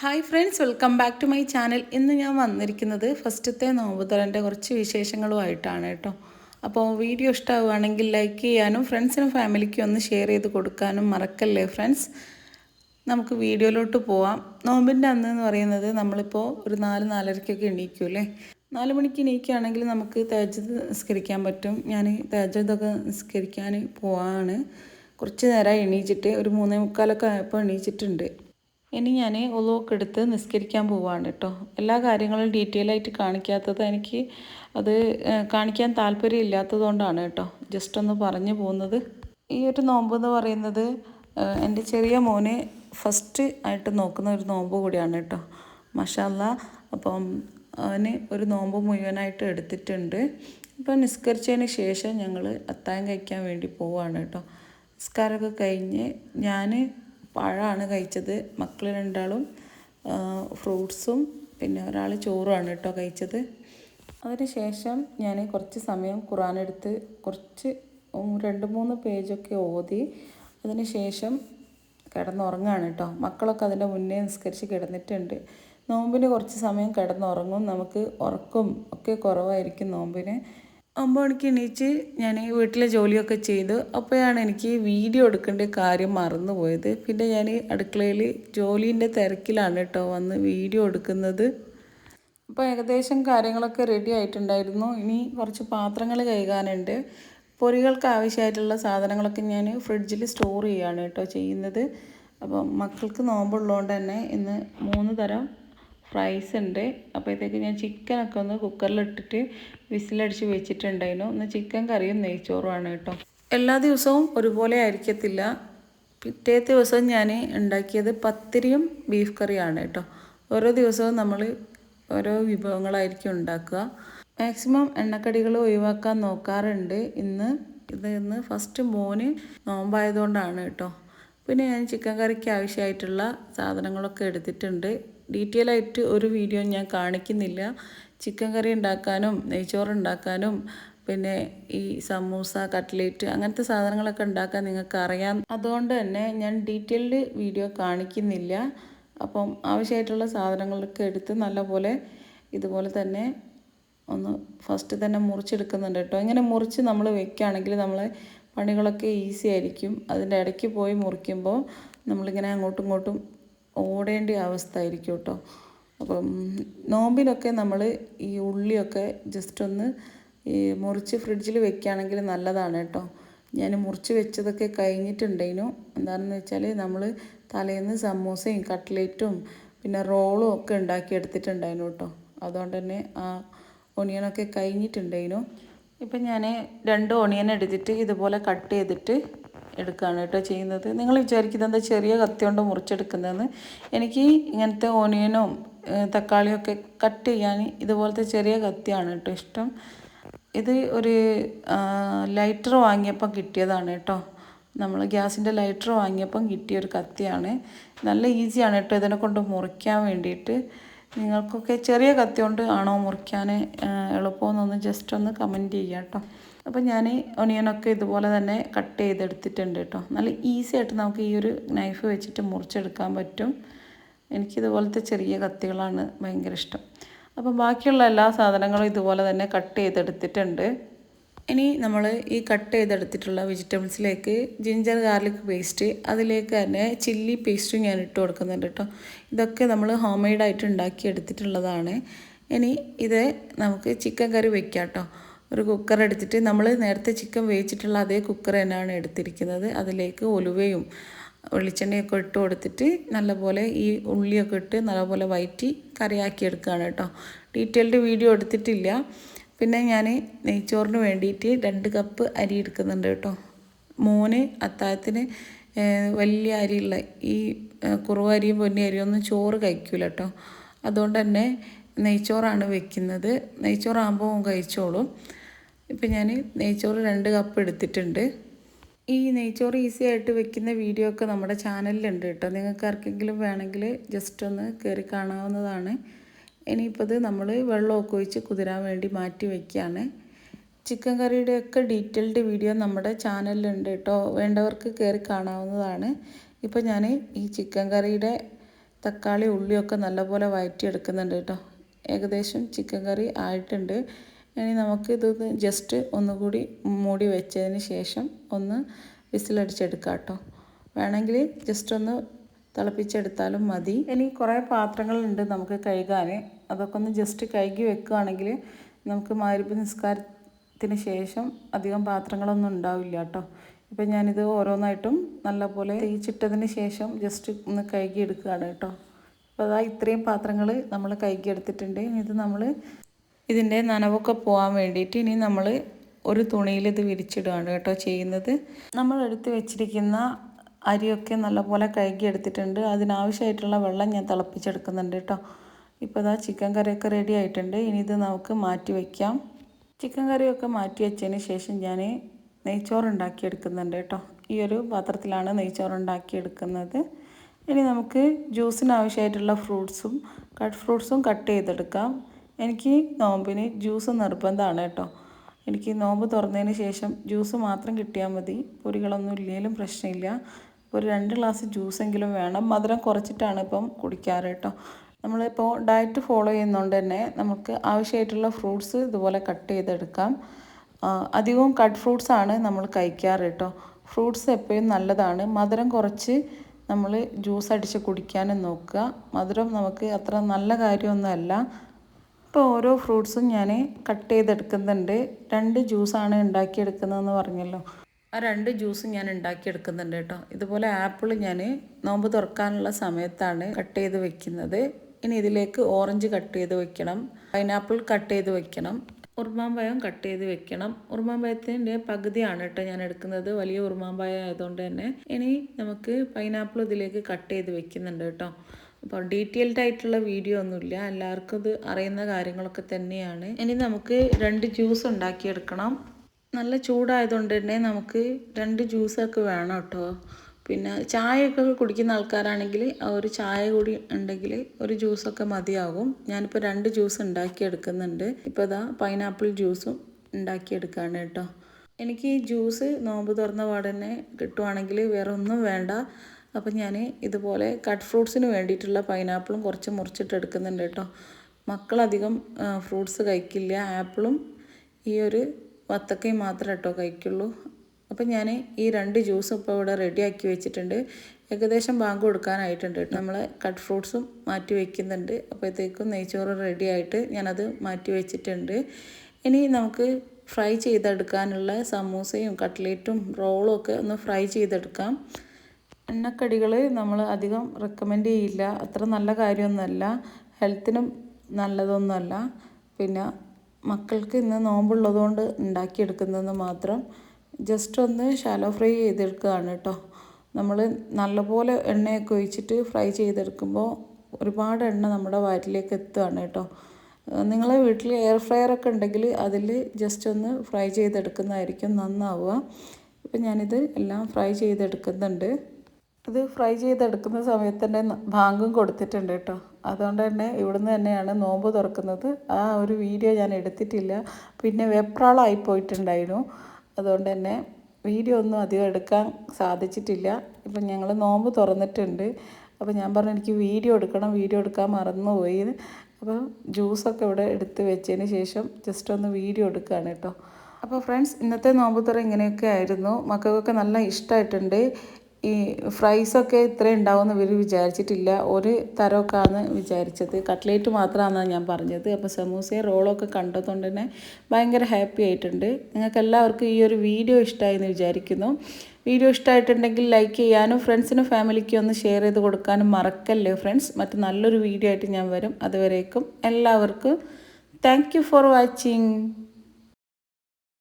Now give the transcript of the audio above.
Hi friends welcome back to my channel ഇന്ന് ഞാൻ വന്നിരിക്കുന്നത് ഫസ്റ്റത്തെ നോമ്പുതറന്റെ കുറച്ച് വിശേഷങ്ങളുമായിട്ടാണ് കേട്ടോ. അപ്പോൾ വീഡിയോ ഇഷ്ടമാവുകയാണെങ്കിൽ ലൈക്ക് ചെയ്യാനും ഫ്രണ്ട്സിനും ഫാമിലിക്കും ഒന്ന് ഷെയർ ചെയ്ത് കൊടുക്കാനും മറക്കല്ലേ ഫ്രണ്ട്സ് നമുക്ക് വീഡിയോയിലോട്ട് പോവാം. നോമ്പിന്റെ അന്ന് എന്ന് പറയുന്നത് നമ്മളിപ്പോൾ ഒരു നാല് നാലരയ്ക്കൊക്കെ എണീക്കൂലേ നാല് മണിക്ക് എണീക്കുകയാണെങ്കിൽ നമുക്ക് തേജത് നിസ്കരിക്കാൻ പറ്റും. ഞാൻ തേജതൊക്കെ നിസ്കരിക്കാൻ പോവാണ്. കുറച്ച് നേരം എണീച്ചിട്ട് ഒരു മൂന്നേ മുക്കാലൊക്കെ ആയപ്പോൾ എണീച്ചിട്ടുണ്ട്. ഇനി ഞാൻ ഒലോക്ക് എടുത്ത് നിസ്കരിക്കാൻ പോവാണ് കേട്ടോ എല്ലാ കാര്യങ്ങളും ഡീറ്റെയിൽ ആയിട്ട് കാണിക്കാത്തത് എനിക്ക് അത് കാണിക്കാൻ താല്പര്യം ഇല്ലാത്തതുകൊണ്ടാണ് കേട്ടോ ജസ്റ്റ് ഒന്ന് പറഞ്ഞു പോകുന്നത്. ഈ ഒരു നോമ്പ് എന്ന് പറയുന്നത് എന്റെ ചെറിയ മോനെ ഫസ്റ്റ് ആയിട്ട് നോക്കുന്ന ഒരു നോമ്പ് കൂടിയാണ് കേട്ടോ മഷാല്ല അപ്പം അവന് ഒരു നോമ്പ് മുഴുവനായിട്ട് എടുത്തിട്ടുണ്ട്. ഇപ്പം നിസ്കരിച്ചതിന് ശേഷം ഞങ്ങൾ അത്താഴം കഴിക്കാൻ വേണ്ടി പോവുകയാണ് കേട്ടോ നിസ്കാരമൊക്കെ കഴിഞ്ഞ് ഞാൻ പഴമാണ് കഴിച്ചത്. മക്കൾ രണ്ടാളും ഫ്രൂട്ട്സും പിന്നെ ഒരാൾ ചോറുമാണ് കേട്ടോ കഴിച്ചത്. അതിനുശേഷം ഞാൻ കുറച്ച് സമയം ഖുറാൻ എടുത്ത് കുറച്ച് രണ്ട് മൂന്ന് പേജൊക്കെ ഓതി അതിനുശേഷം കിടന്നുറങ്ങാണ് കേട്ടോ. മക്കളൊക്കെ അതിന്റെ മുന്നേ നിസ്കരിച്ച് കിടന്നിട്ടുണ്ട്. നോമ്പിന് കുറച്ച് സമയം കിടന്നുറങ്ങും നമുക്ക് ഉറക്കും ഒക്കെ കുറവായിരിക്കും നോമ്പിന്. ഒമ്പത് മണിക്ക് എണീച്ച് ഞാൻ വീട്ടിലെ ജോലിയൊക്കെ ചെയ്തു അപ്പോഴാണ് എനിക്ക് വീഡിയോ എടുക്കേണ്ട കാര്യം മറന്നുപോയത്. പിന്നെ ഞാൻ അടുക്കളയിൽ ജോലീന്റെ തിരക്കിലാണ് കേട്ടോ വന്ന് വീഡിയോ എടുക്കുന്നത്. അപ്പോൾ ഏകദേശം കാര്യങ്ങളൊക്കെ റെഡി ആയിട്ടുണ്ടായിരുന്നു. ഇനി കുറച്ച് പാത്രങ്ങൾ കഴുകാനുണ്ട്. പൊരികൾക്ക് ആവശ്യമായിട്ടുള്ള സാധനങ്ങളൊക്കെ ഞാൻ ഫ്രിഡ്ജിൽ സ്റ്റോർ ചെയ്യുകയാണ് കേട്ടോ ചെയ്യുന്നത്. അപ്പം മക്കൾക്ക് നോമ്പുള്ളതുകൊണ്ട് തന്നെ ഇന്ന് മൂന്ന് തരം ഫ്രൈസ് ഉണ്ട് അപ്പോഴത്തേക്ക് ഞാൻ ചിക്കനൊക്കെ ഒന്ന് കുക്കറിലിട്ടിട്ട് വിസിലടിച്ച് വെച്ചിട്ടുണ്ടായിരുന്നു. ഒന്ന് ചിക്കൻ കറിയും നെയ്ച്ചോറുമാണ് കേട്ടോ. എല്ലാ ദിവസവും ഒരുപോലെ ആയിരിക്കത്തില്ല. പിറ്റേ ദിവസം ഞാൻ ഉണ്ടാക്കിയത് പത്തിരിയും ബീഫ് കറിയാണ് കേട്ടോ. ഓരോ ദിവസവും നമ്മൾ ഓരോ വിഭവങ്ങളായിരിക്കും ഉണ്ടാക്കുക. മാക്സിമം എണ്ണക്കടികൾ ഒഴിവാക്കാൻ നോക്കാറുണ്ട്. ഇന്ന് ഇത് ഇന്ന് ഫസ്റ്റ് മോന് നോമ്പായതുകൊണ്ടാണ് കേട്ടോ. പിന്നെ ഞാൻ ചിക്കൻ കറിക്ക് ആവശ്യമായിട്ടുള്ള സാധനങ്ങളൊക്കെ എടുത്തിട്ടുണ്ട്. ഡീറ്റെയിൽ ആയിട്ട് ഒരു വീഡിയോ ഞാൻ കാണിക്കുന്നില്ല. ചിക്കൻ കറി ഉണ്ടാക്കാനും നെയ്ച്ചോറ് ഉണ്ടാക്കാനും പിന്നെ ഈ സമൂസ കട്ട്ലേറ്റ് അങ്ങനത്തെ സാധനങ്ങളൊക്കെ ഉണ്ടാക്കാൻ നിങ്ങൾക്ക് അറിയാം അതുകൊണ്ട് തന്നെ ഞാൻ ഡീറ്റെയിൽഡ് വീഡിയോ കാണിക്കുന്നില്ല. അപ്പം ആവശ്യമായിട്ടുള്ള സാധനങ്ങളൊക്കെ എടുത്ത് നല്ലപോലെ ഇതുപോലെ തന്നെ ഒന്ന് ഫസ്റ്റ് തന്നെ മുറിച്ചെടുക്കുന്നുണ്ട് കേട്ടോ. ഇങ്ങനെ മുറിച്ച് നമ്മൾ വെക്കുകയാണെങ്കിൽ നമ്മളെ പണികളൊക്കെ ഈസി ആയിരിക്കും. അതിന്റെ ഇടയ്ക്ക് പോയി മുറിക്കുമ്പോൾ നമ്മളിങ്ങനെ അങ്ങോട്ടും ഇങ്ങോട്ടും ഓടേണ്ട അവസ്ഥ ആയിരിക്കും കേട്ടോ അപ്പം നോമ്പിനൊക്കെ നമ്മൾ ഈ ഉള്ളിയൊക്കെ ജസ്റ്റ് ഒന്ന് ഈ മുറിച്ച് ഫ്രിഡ്ജിൽ വെക്കുകയാണെങ്കിൽ നല്ലതാണ് കേട്ടോ. ഞാൻ മുറിച്ച് വെച്ചതൊക്കെ കഴിഞ്ഞിട്ടുണ്ടേനു. എന്താണെന്ന് വെച്ചാൽ നമ്മൾ തലേന്ന് സമൂസയും കട്ട്ലേറ്റും പിന്നെ റോളും ഒക്കെ ഉണ്ടാക്കി എടുത്തിട്ടുണ്ടായിരുന്നു കേട്ടോ. അതുകൊണ്ട് തന്നെ ആ ഒണിയനൊക്കെ കഴിഞ്ഞിട്ടുണ്ടായിരുന്നു ഇപ്പം ഞാൻ രണ്ട് ഒണിയൻ എടുത്തിട്ട് ഇതുപോലെ കട്ട് ചെയ്തിട്ട് എടുക്കുകയാണ് കേട്ടോ ചെയ്യുന്നത്. നിങ്ങൾ വിചാരിക്കുന്നത് എന്താ ചെറിയ കത്തി കൊണ്ട് മുറിച്ചെടുക്കുന്നതെന്ന്? എനിക്ക് ഇങ്ങനത്തെ ഓണിയനും ഏഹ്, തക്കാളിയും ഒക്കെ കട്ട് ചെയ്യാൻ ഇതുപോലത്തെ ചെറിയ കത്തിയാണ് കേട്ടോ ഇഷ്ടം. ഇത് ഒരു ലൈറ്റർ വാങ്ങിയപ്പം കിട്ടിയതാണ് കേട്ടോ. നമ്മൾ ഗ്യാസിന്റെ ലൈറ്റർ വാങ്ങിയപ്പം കിട്ടിയ ഒരു കത്തിയാണ്. നല്ല ഈസിയാണ് കേട്ടോ ഇതിനെ കൊണ്ട് മുറിക്കാൻ വേണ്ടിയിട്ട്. നിങ്ങൾക്കൊക്കെ ചെറിയ കത്തി കൊണ്ട് ആണോ മുറിക്കാൻ എളുപ്പമെന്നൊന്ന് ജസ്റ്റ് ഒന്ന് കമന്റ് ചെയ്യാം കേട്ടോ. അപ്പോൾ ഞാൻ ഒണിയനൊക്കെ ഇതുപോലെ തന്നെ കട്ട് ചെയ്തെടുത്തിട്ടുണ്ട് കേട്ടോ നല്ല ഈസി ആയിട്ട് നമുക്ക് ഈ ഒരു നൈഫ് വെച്ചിട്ട് മുറിച്ചെടുക്കാൻ പറ്റും. എനിക്കിതുപോലത്തെ ചെറിയ കത്തികളാണ് ഭയങ്കര ഇഷ്ടം. അപ്പോൾ ബാക്കിയുള്ള എല്ലാ സാധനങ്ങളും ഇതുപോലെ തന്നെ കട്ട് ചെയ്തെടുത്തിട്ടുണ്ട്. ഇനി നമ്മൾ ഈ കട്ട് ചെയ്തെടുത്തിട്ടുള്ള വെജിറ്റബിൾസിലേക്ക് ജിഞ്ചർ ഗാർലിക് പേസ്റ്റ് അതിലേക്ക് തന്നെ ചില്ലി പേസ്റ്റും ഞാൻ ഇട്ട് കൊടുക്കുന്നുണ്ട് കേട്ടോ ഇതൊക്കെ നമ്മൾ ഹോം മെയ്ഡായിട്ട് ഉണ്ടാക്കി എടുത്തിട്ടുള്ളതാണ്. ഇനി ഇത് നമുക്ക് ചിക്കൻ കറി വെക്കാം കേട്ടോ ഒരു കുക്കർ എടുത്തിട്ട് നമ്മൾ നേരത്തെ ചിക്കൻ വേവിച്ചിട്ടുള്ള അതേ കുക്കർ തന്നെയാണ് എടുത്തിരിക്കുന്നത്. അതിലേക്ക് ഒലുവയും വെളിച്ചെണ്ണയൊക്കെ ഇട്ട് കൊടുത്തിട്ട് നല്ലപോലെ ഈ ഉള്ളിയൊക്കെ ഇട്ട് നല്ലപോലെ വയറ്റി കറിയാക്കി എടുക്കുകയാണ് കേട്ടോ. ഡീറ്റെയിൽഡ് വീഡിയോ എടുത്തിട്ടില്ല. പിന്നെ ഞാൻ നെയ്ച്ചോറിന് വേണ്ടിയിട്ട് രണ്ട് കപ്പ് അരി എടുക്കുന്നുണ്ട് കേട്ടോ. മോന് അത്താഴത്തിന് വലിയ അരിയുള്ള ഈ കുറവരിയും പൊന്നി അരിയൊന്നും ചോറ് കഴിക്കില്ല കേട്ടോ. അതുകൊണ്ട് തന്നെ നെയ്ച്ചോറാണ് വെക്കുന്നത്. നെയ്ച്ചോറാകുമ്പോൾ കഴിച്ചോളും. ഇപ്പം ഞാൻ നെയ്ച്ചോറ് രണ്ട് കപ്പ് എടുത്തിട്ടുണ്ട്. ഈ നെയ്ച്ചോറ് ഈസി ആയിട്ട് വെക്കുന്ന വീഡിയോ ഒക്കെ നമ്മുടെ ചാനലിലുണ്ട് കേട്ടോ. നിങ്ങൾക്ക് ആർക്കെങ്കിലും വേണമെങ്കിൽ ജസ്റ്റ് ഒന്ന് കയറി കാണാവുന്നതാണ്. ഇനിയിപ്പോൾ ഇത് നമ്മൾ വെള്ളമൊക്കെ ഒഴിച്ച് കുതിരാൻ വേണ്ടി മാറ്റി വയ്ക്കുകയാണ് ചിക്കൻ കറിയുടെ ഒക്കെ ഡീറ്റെയിൽഡ് വീഡിയോ നമ്മുടെ ചാനലിലുണ്ട് കേട്ടോ. വേണ്ടവർക്ക് കയറി കാണാവുന്നതാണ്. ഇപ്പോൾ ഞാൻ ഈ ചിക്കൻ കറിയുടെ തക്കാളി ഉള്ളിയൊക്കെ നല്ലപോലെ വയറ്റിയെടുക്കുന്നുണ്ട് കേട്ടോ. ഏകദേശം ചിക്കൻ കറി ആയിട്ടുണ്ട്. ഇനി നമുക്ക് ജസ്റ്റ് ഒന്നുകൂടി മൂടി വെച്ചതിന് ശേഷം ഒന്ന് വിസിലടിച്ചെടുക്കാം കേട്ടോ വേണമെങ്കിൽ ജസ്റ്റ് ഒന്ന് തിളപ്പിച്ചെടുത്താലും മതി. ഇനി കുറേ പാത്രങ്ങളുണ്ട് നമുക്ക് കഴുകാൻ. അതൊക്കെ ഒന്ന് ജസ്റ്റ് കഴുകി വെക്കുകയാണെങ്കിൽ നമുക്ക് മാരിപ്പ് നിസ്കാരത്തിന് ശേഷം അധികം പാത്രങ്ങളൊന്നും ഉണ്ടാവില്ല കേട്ടോ. ഇപ്പം ഞാനിത് ഓരോന്നായിട്ടും നല്ലപോലെ തേച്ചിട്ടതിന് ശേഷം ജസ്റ്റ് ഒന്ന് കഴുകി എടുക്കുകയാണ് കേട്ടോ. അപ്പോൾ അതാ ഇത്രയും പാത്രങ്ങൾ നമ്മൾ കൈക്ക് എടുത്തിട്ടുണ്ട്. ഇത് നമ്മൾ ഇതിന്റെ നനവൊക്കെ പോകാൻ വേണ്ടിയിട്ട് ഇനി നമ്മൾ ഒരു തുണിയിൽ ഇത് വിരിച്ചിടുകയാണ് കേട്ടോ ചെയ്യുന്നത്. നമ്മൾ എടുത്ത് വെച്ചിരിക്കുന്ന അരിയൊക്കെ നല്ലപോലെ കഴുകി എടുത്തിട്ടുണ്ട്. അതിനാവശ്യമായിട്ടുള്ള വെള്ളം ഞാൻ തിളപ്പിച്ചെടുക്കുന്നുണ്ട് കേട്ടോ. ഇപ്പോൾ ഇതാ ചിക്കൻ കറിയൊക്കെ റെഡി ആയിട്ടുണ്ട്. ഇനി ഇത് നമുക്ക് മാറ്റി വയ്ക്കാം ചിക്കൻ കറിയൊക്കെ മാറ്റി വെച്ചതിന് ശേഷം ഞാൻ നെയ്ച്ചോറ് ഉണ്ടാക്കിയെടുക്കുന്നുണ്ട് കേട്ടോ. ഈ ഒരു പാത്രത്തിലാണ് നെയ്ച്ചോറ് ഉണ്ടാക്കിയെടുക്കുന്നത് ഇനി നമുക്ക് ജ്യൂസിന് ആവശ്യമായിട്ടുള്ള ഫ്രൂട്ട്സും കട്ട് ഫ്രൂട്ട്സും കട്ട് ചെയ്തെടുക്കാം. എനിക്ക് നോമ്പിന് ജ്യൂസ് നിർബന്ധമാണ് കേട്ടോ. എനിക്ക് നോമ്പ് തുറന്നതിന് ശേഷം ജ്യൂസ് മാത്രം കിട്ടിയാൽ മതി. പൊരികളൊന്നും ഇല്ലെങ്കിലും പ്രശ്നമില്ല. ഒരു രണ്ട് ഗ്ലാസ് ജ്യൂസെങ്കിലും വേണം. മധുരം കുറച്ചിട്ടാണ് ഇപ്പം കുടിക്കാറ് കേട്ടോ. നമ്മളിപ്പോൾ ഡയറ്റ് ഫോളോ ചെയ്യുന്നതുകൊണ്ട് തന്നെ നമുക്ക് ആവശ്യമായിട്ടുള്ള ഫ്രൂട്ട്സ് ഇതുപോലെ കട്ട് ചെയ്തെടുക്കാം. അധികവും കട്ട് ഫ്രൂട്ട്സാണ് നമ്മൾ കഴിക്കാറ് കേട്ടോ. ഫ്രൂട്ട്സ് എപ്പോഴും നല്ലതാണ്. മധുരം കുറച്ച് നമ്മൾ ജ്യൂസ് അടിച്ച് കുടിക്കാനും നോക്കുക. മധുരം നമുക്ക് അത്ര നല്ല കാര്യമൊന്നുമല്ല. ഇപ്പോൾ ഓരോ ഫ്രൂട്ട്സും ഞാൻ കട്ട് ചെയ്തെടുക്കുന്നുണ്ട്. രണ്ട് ജ്യൂസാണ് ഉണ്ടാക്കിയെടുക്കുന്നതെന്ന് പറഞ്ഞല്ലോ. ആ രണ്ട് ജ്യൂസും ഞാൻ ഉണ്ടാക്കിയെടുക്കുന്നുണ്ട് കേട്ടോ. ഇതുപോലെ ആപ്പിൾ ഞാൻ നോമ്പ് തുറക്കാനുള്ള സമയത്താണ് കട്ട് ചെയ്ത് വെക്കുന്നത്. ഇനി ഇതിലേക്ക് ഓറഞ്ച് കട്ട് ചെയ്ത് വെക്കണം. പൈനാപ്പിൾ കട്ട് ചെയ്ത് വെക്കണം. ഉറുമാമ്പഴം കട്ട് ചെയ്ത് വെക്കണം. ഉറുമാമ്പഴത്തിന്റെ പകുതിയാണ് കേട്ടോ ഞാൻ എടുക്കുന്നത്. വലിയ ഉറുമാമ്പഴം ആയതുകൊണ്ട് തന്നെ. ഇനി നമുക്ക് പൈനാപ്പിൾ ഇതിലേക്ക് കട്ട് ചെയ്ത് വെക്കുന്നുണ്ട് കേട്ടോ. അപ്പോൾ ഡീറ്റെയിൽഡ് ആയിട്ടുള്ള വീഡിയോ ഒന്നുമില്ല. എല്ലാവർക്കും ഇത് അറിയുന്ന കാര്യങ്ങളൊക്കെ തന്നെയാണ്. ഇനി നമുക്ക് രണ്ട് ജ്യൂസ് ഉണ്ടാക്കിയെടുക്കണം. നല്ല ചൂടായതുകൊണ്ട് തന്നെ നമുക്ക് രണ്ട് ജ്യൂസൊക്കെ വേണം കേട്ടോ. പിന്നെ ചായയൊക്കെ കുടിക്കുന്ന ആൾക്കാരാണെങ്കിൽ ഒരു ചായ കൂടി ഉണ്ടെങ്കിൽ ഒരു ജ്യൂസൊക്കെ മതിയാകും. ഞാനിപ്പോൾ രണ്ട് ജ്യൂസ് ഉണ്ടാക്കിയെടുക്കുന്നുണ്ട്. ഇപ്പോൾ ഇതാ പൈനാപ്പിൾ ജ്യൂസും ഉണ്ടാക്കിയെടുക്കുകയാണ് കേട്ടോ. എനിക്ക് ഈ ജ്യൂസ് നോമ്പ് തുറന്ന പാടന്നെ കിട്ടുവാണെങ്കിൽ വേറെ ഒന്നും വേണ്ട. അപ്പം ഞാൻ ഇതുപോലെ കട്ട് ഫ്രൂട്ട്സിന് വേണ്ടിയിട്ടുള്ള പൈനാപ്പിളും കുറച്ച് മുറിച്ചിട്ട് എടുക്കുന്നുണ്ട് കേട്ടോ. മക്കളധികം ഫ്രൂട്ട്സ് കഴിക്കില്ല. ആപ്പിളും ഈ ഒരു വത്തക്കയും മാത്രമേ കേട്ടോ കഴിക്കുള്ളൂ. അപ്പം ഞാൻ ഈ രണ്ട് ജ്യൂസും ഇപ്പോൾ ഇവിടെ റെഡിയാക്കി വെച്ചിട്ടുണ്ട്. ഏകദേശം ബാങ്ക് കൊടുക്കാനായിട്ടുണ്ട് നമ്മൾ കട്ട് ഫ്രൂട്ട്സും മാറ്റി വയ്ക്കുന്നുണ്ട് അപ്പോഴത്തേക്കും നെയ്ച്ചോറ് റെഡിയായിട്ട് ഞാനത് മാറ്റി വെച്ചിട്ടുണ്ട്. ഇനി നമുക്ക് ഫ്രൈ ചെയ്തെടുക്കാനുള്ള സമൂസയും കട്ട്ലേറ്റും റോളും ഒക്കെ ഒന്ന് ഫ്രൈ ചെയ്തെടുക്കാം. എണ്ണക്കടികൾ നമ്മൾ അധികം റെക്കമെൻഡ് ചെയ്യില്ല. അത്ര നല്ല കാര്യമൊന്നുമല്ല. ഹെൽത്തിനും നല്ലതൊന്നുമല്ല. പിന്നെ മക്കൾക്ക് ഇന്ന് നോമ്പുള്ളതുകൊണ്ട് ഉണ്ടാക്കിയെടുക്കുന്നതെന്ന് മാത്രം ജസ്റ്റ് ഒന്ന് ഷാലോ ഫ്രൈ ചെയ്തെടുക്കുകയാണ് കേട്ടോ നമ്മൾ നല്ലപോലെ എണ്ണയൊക്കെ ഒഴിച്ചിട്ട് ഫ്രൈ ചെയ്തെടുക്കുമ്പോൾ ഒരുപാട് എണ്ണ നമ്മുടെ വയറ്റിലേക്ക് എത്തുകയാണ് കേട്ടോ നിങ്ങളെ വീട്ടിൽ എയർ ഫ്രയർ ഒക്കെ ഉണ്ടെങ്കിൽ അതിൽ ജസ്റ്റ് ഒന്ന് ഫ്രൈ ചെയ്തെടുക്കുന്നതായിരിക്കും നന്നാവുക. ഇപ്പം ഞാനിത് എല്ലാം ഫ്രൈ ചെയ്തെടുക്കുന്നുണ്ട്. ഇത് ഫ്രൈ ചെയ്തെടുക്കുന്ന സമയത്ത് തന്നെ ഭാങ്കും കൊടുത്തിട്ടുണ്ട് കേട്ടോ അതുകൊണ്ട് തന്നെ ഇവിടുന്ന് തന്നെയാണ് നോമ്പ് തുറക്കുന്നത്. ആ ഒരു വീഡിയോ ഞാൻ എടുത്തിട്ടില്ല. പിന്നെ വെപ്രാളായി പോയിട്ടുണ്ടായിരുന്നു. അതുകൊണ്ട് തന്നെ വീഡിയോ ഒന്നും അധികം എടുക്കാൻ സാധിച്ചിട്ടില്ല. ഇപ്പം ഞങ്ങൾ നോമ്പ് തുറന്നിട്ടുണ്ട്. അപ്പോൾ ഞാൻ പറഞ്ഞു എനിക്ക് വീഡിയോ എടുക്കണം വീഡിയോ എടുക്കാൻ മറന്നുപോയി. അപ്പോൾ ജ്യൂസൊക്കെ ഇവിടെ എടുത്ത് വെച്ചതിന് ശേഷം ജസ്റ്റ് ഒന്ന് വീഡിയോ എടുക്കുകയാണ് കേട്ടോ. അപ്പോൾ ഫ്രണ്ട്സ് ഇന്നത്തെ നോമ്പ് തുറ ഇങ്ങനെയൊക്കെ ആയിരുന്നു. മക്കൾക്കൊക്കെ നല്ല ഇഷ്ടമായിട്ടുണ്ട്. ഈ ഫ്രൈസൊക്കെ ഇത്രയും ഉണ്ടാവുമെന്ന് ഇവർ വിചാരിച്ചിട്ടില്ല. ഒരു തരമൊക്കെയാണ് വിചാരിച്ചത്. കട്ട്ലേറ്റ് മാത്രമാണെന്നാണ് ഞാൻ പറഞ്ഞത്. അപ്പോൾ സമൂസയും റോളൊക്കെ കണ്ടതുകൊണ്ട് തന്നെ ഭയങ്കര ഹാപ്പി ആയിട്ടുണ്ട്. നിങ്ങൾക്ക് എല്ലാവർക്കും ഈ ഒരു വീഡിയോ ഇഷ്ടമായി എന്ന് വിചാരിക്കുന്നു. വീഡിയോ ഇഷ്ടമായിട്ടുണ്ടെങ്കിൽ ലൈക്ക് ചെയ്യാനും ഫ്രണ്ട്സിനും ഫാമിലിക്കും ഒന്ന് ഷെയർ ചെയ്ത് കൊടുക്കാനും മറക്കല്ലേ ഫ്രണ്ട്സ്? മറ്റ് നല്ലൊരു വീഡിയോ ആയിട്ട് ഞാൻ വരും. അതുവരേക്കും എല്ലാവർക്കും താങ്ക് ഫോർ വാച്ചിങ്.